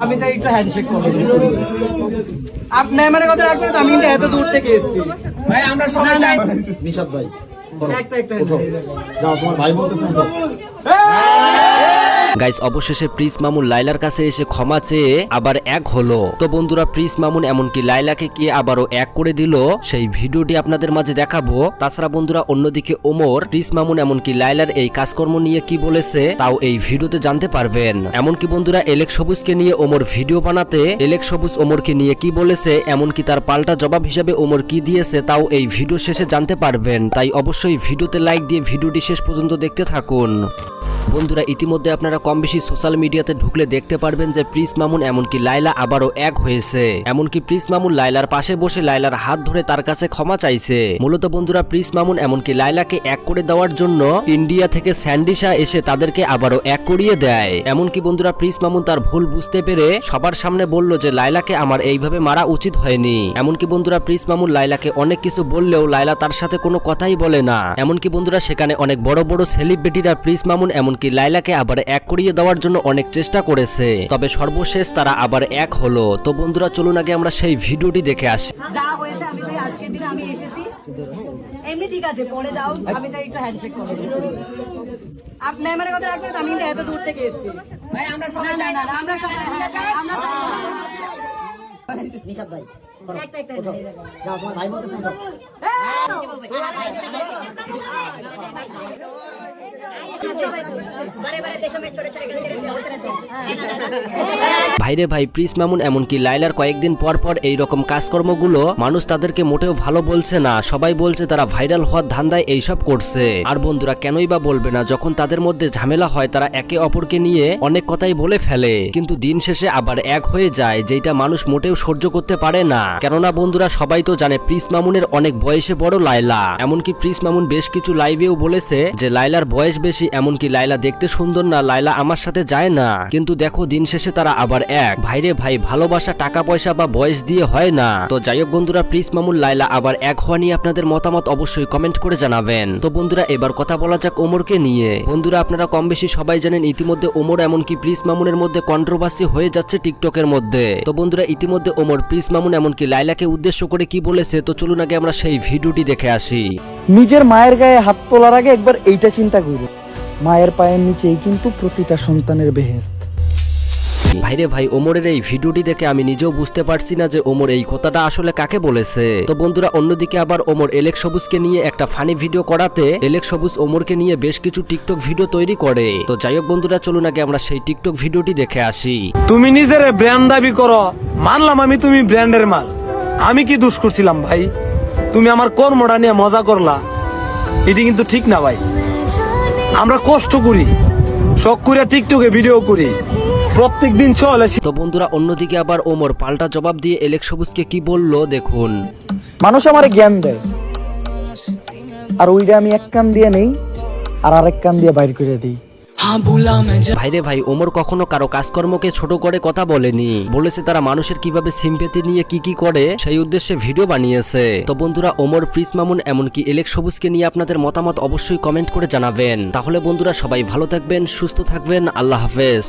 আমি তাই একটু হ্যান্ডশেক করব আপনি আমার কথা রাখবেন তো আমি কিন্তু এত দূর থেকে এসেছি। ভাই আমরা সবাই যাই। নিশাদ ভাই। একটা একটা যাও তোমার ভাই বলতেছেন উঠো। গাইস অবশেষে প্রিন্স মামুন লাইলার কাছে এসে ক্ষমা চেয়ে আবার এক হলো। তো বন্ধুরা, প্রিন্স মামুন এমনকি লাইলাকে কি আবারও এক করে দিল, সেই ভিডিওটি আপনাদের মাঝে দেখাবো। তাছাড়া বন্ধুরা, অন্যদিকে ওমর, প্রিন্স মামুন এমনকি লাইলার এই কাজকর্ম নিয়ে কি বলেছে, তাও এই ভিডিওতে জানতে পারবেন। এমনকি বন্ধুরা, এলেক সবুজকে নিয়ে ওমর ভিডিও বানাতে, এলেক সবুজ ওমরকে নিয়ে কি বলেছে, এমনকি তার পাল্টা জবাব হিসাবে ওমর কি দিয়েছে, তাও এই ভিডিও শেষে জানতে পারবেন। তাই অবশ্যই ভিডিওতে লাইক দিয়ে ভিডিওটি শেষ পর্যন্ত দেখতে থাকুন। বন্ধুরা, ইতিমধ্যে আপনারা কম বেশি সোশ্যাল মিডিয়াতে ঢুকলে দেখতে পারবেন যে প্রিস মামুন এমনকি লাইলা আবারও এক হয়েছে। এমনকি প্রিস মামুন লাইলার পাশে বসে লাইলার হাত ধরে তার কাছে ক্ষমা চাইছে। মূলত বন্ধুরা প্রিস মামুন এমনকি লাইলাকে এক করে দেওয়ার জন্য ইন্ডিয়া থেকে স্যান্ডিসা এসে তাদেরকে আবারও এক করিয়ে দেয়। এমনকি বন্ধুরা প্রিস মামুন তার ভুল বুঝতে পেরে সবার সামনে বলল যে লাইলাকে আমার এইভাবে মারা উচিত হয়নি। এমনকি বন্ধুরা প্রিস মামুন লাইলাকে অনেক কিছু বললেও লাইলা তার সাথে কোনো কথাই বলে না। এমনকি বন্ধুরা, সেখানে অনেক বড় বড় সেলিব্রিটিরা প্রিস মামুন এমনকি লাইলাকে আবার এক করিয়ে দেওয়ার জন্য অনেক চেষ্টা করেছে। তবে সর্বশেষ তারা আবার এক হলো। তো বন্ধুরা চলুন আগে আমরা সেই ভিডিওটি দেখে আসি। যা হয়েছে আমি তাই আজকের দিনে আমি এসেছি। এমনি ঠিক আছে পরে যাও আমি তাই একটু হ্যান্ডশেক করব। আপনি কথা রাখবেন তো আমি কিন্তু এত দূর থেকে এসেছি। ভাই আমরা না সবাই না চাই না না, আমরা সবাই আমরা নিশাদ ভাই করো। একটা একটা ওঠো। যাও তোমার ভাই বলতেছে উঠো। बड़े बड़े देशों में छोटे छोटे गलती रहते हैं ভাইরে ভাই প্রিস মামুন এমনকি লাইলার কয়েকদিন পর পর এই রকম কাজকর্মগুলো মানুষ তাদেরকে মোটেও ভালো বলছে না। সবাই বলছে তারা ভাইরাল হওয়ার ধান্দায় এইসব করছে। আর বন্ধুরা, কেনই বা বলবে না, যখন তাদের মধ্যে ঝামেলা হয়, তারা একে অপরকে নিয়ে অনেক কথাই বলে ফেলে। কিন্তু দিন শেষে আবার এক হয়ে যায় যেটা মানুষ মোটেও সহ্য করতে পারে না। কেননা বন্ধুরা, সবাই তো জানে প্রিস মামুনের অনেক বয়সে বড় লাইলা এমনকি প্রিস মামুন বেশ কিছু লাইভেও বলেছে যে লাইলার বয়স বেশি, এমনকি লাইলা দেখতে সুন্দর না লাইলা আমার সাথে যায় না। কিন্তু দেখো, দিন শেষে তারা আবার এক। ভাইরে ভাই, ভালোবাসা টাকা পয়সা বা বয়স দিয়ে হয় না। তো যাই হোক বন্ধুরা প্রিস মামুন লাইলা আবার এক হওয়া নিয়ে আপনাদের মতামত অবশ্যই কমেন্ট করে জানাবেন। তো বন্ধুরা, এবার কথা বলা যাক ওমরকে নিয়ে। বন্ধুরা, আপনারা কম বেশি সবাই জানেন ইতিমধ্যে ওমর এমনকি প্রিস মামুনের মধ্যে কন্ট্রোভার্সি হয়ে যাচ্ছে টিকটকের মধ্যে। তো বন্ধুরা, ইতিমধ্যে ওমর প্রিস মামুন এমনকি লাইলাকে উদ্দেশ্য করে কি বলেছে, তো চলুন আগে আমরা সেই ভিডিওটি দেখে আসি। নিজের মায়ের গায়ে হাত তোলার আগে একবার এইটা চিন্তা করো মায়ের পায়ের নিচেই কিন্তু প্রতিটা সন্তানের বেহেস্ত। ভাইরে ভাই ওমরের এই ভিডিওটি দেখে আমি নিজেও বুঝতে পারছি না যে ওমর এই কথাটা আসলে কাকে বলেছে। তো বন্ধুরা অন্যদিকে আবার ওমর এলেক সবুজকে নিয়ে একটা ফানি ভিডিও করাতে এলেক সবুজ ওমরকে নিয়ে বেশ কিছু টিকটক ভিডিও তৈরি করে। তো যাই হোক বন্ধুরা চলুন আগে আমরা সেই টিকটক ভিডিওটি দেখে আসি। তুমি নিজের ব্র্যান্ড দাবি করো মানলাম আমি তুমি ব্র্যান্ডের মাল। আমি কি দোষ করছিলাম ভাই? তুমি আমার কর্মটা নিয়ে মজা করলা। এটি কিন্তু ঠিক না ভাই। আমরা কষ্ট করি শখ করে টিকটকে ভিডিও করি। প্রত্যেক দিন চলে তো বন্ধুরা অন্যদিকে আবার ওমর পাল্টা জবাব দিয়ে এলেক সবুজকে কি বলল দেখুন। মানুষ আমারে জ্ঞান দেয়। আর ওইটা আমি এক কান দিয়ে নেই আর আরেক কান দিয়ে বাইর করে দিই। ভাইরে ভাই ওমর কখনো কারও কাজকর্মকে ছোট করে কথা বলেনি। বলেছে তারা মানুষের কীভাবে সিম্পেতি নিয়ে কি কি করে সেই উদ্দেশ্যে ভিডিও বানিয়েছে। তো বন্ধুরা ওমর ফ্রিস মামুন এমনকি এলেক সবুজকে নিয়ে আপনাদের মতামত অবশ্যই কমেন্ট করে জানাবেন। তাহলে বন্ধুরা সবাই ভালো থাকবেন সুস্থ থাকবেন আল্লাহ হাফেজ।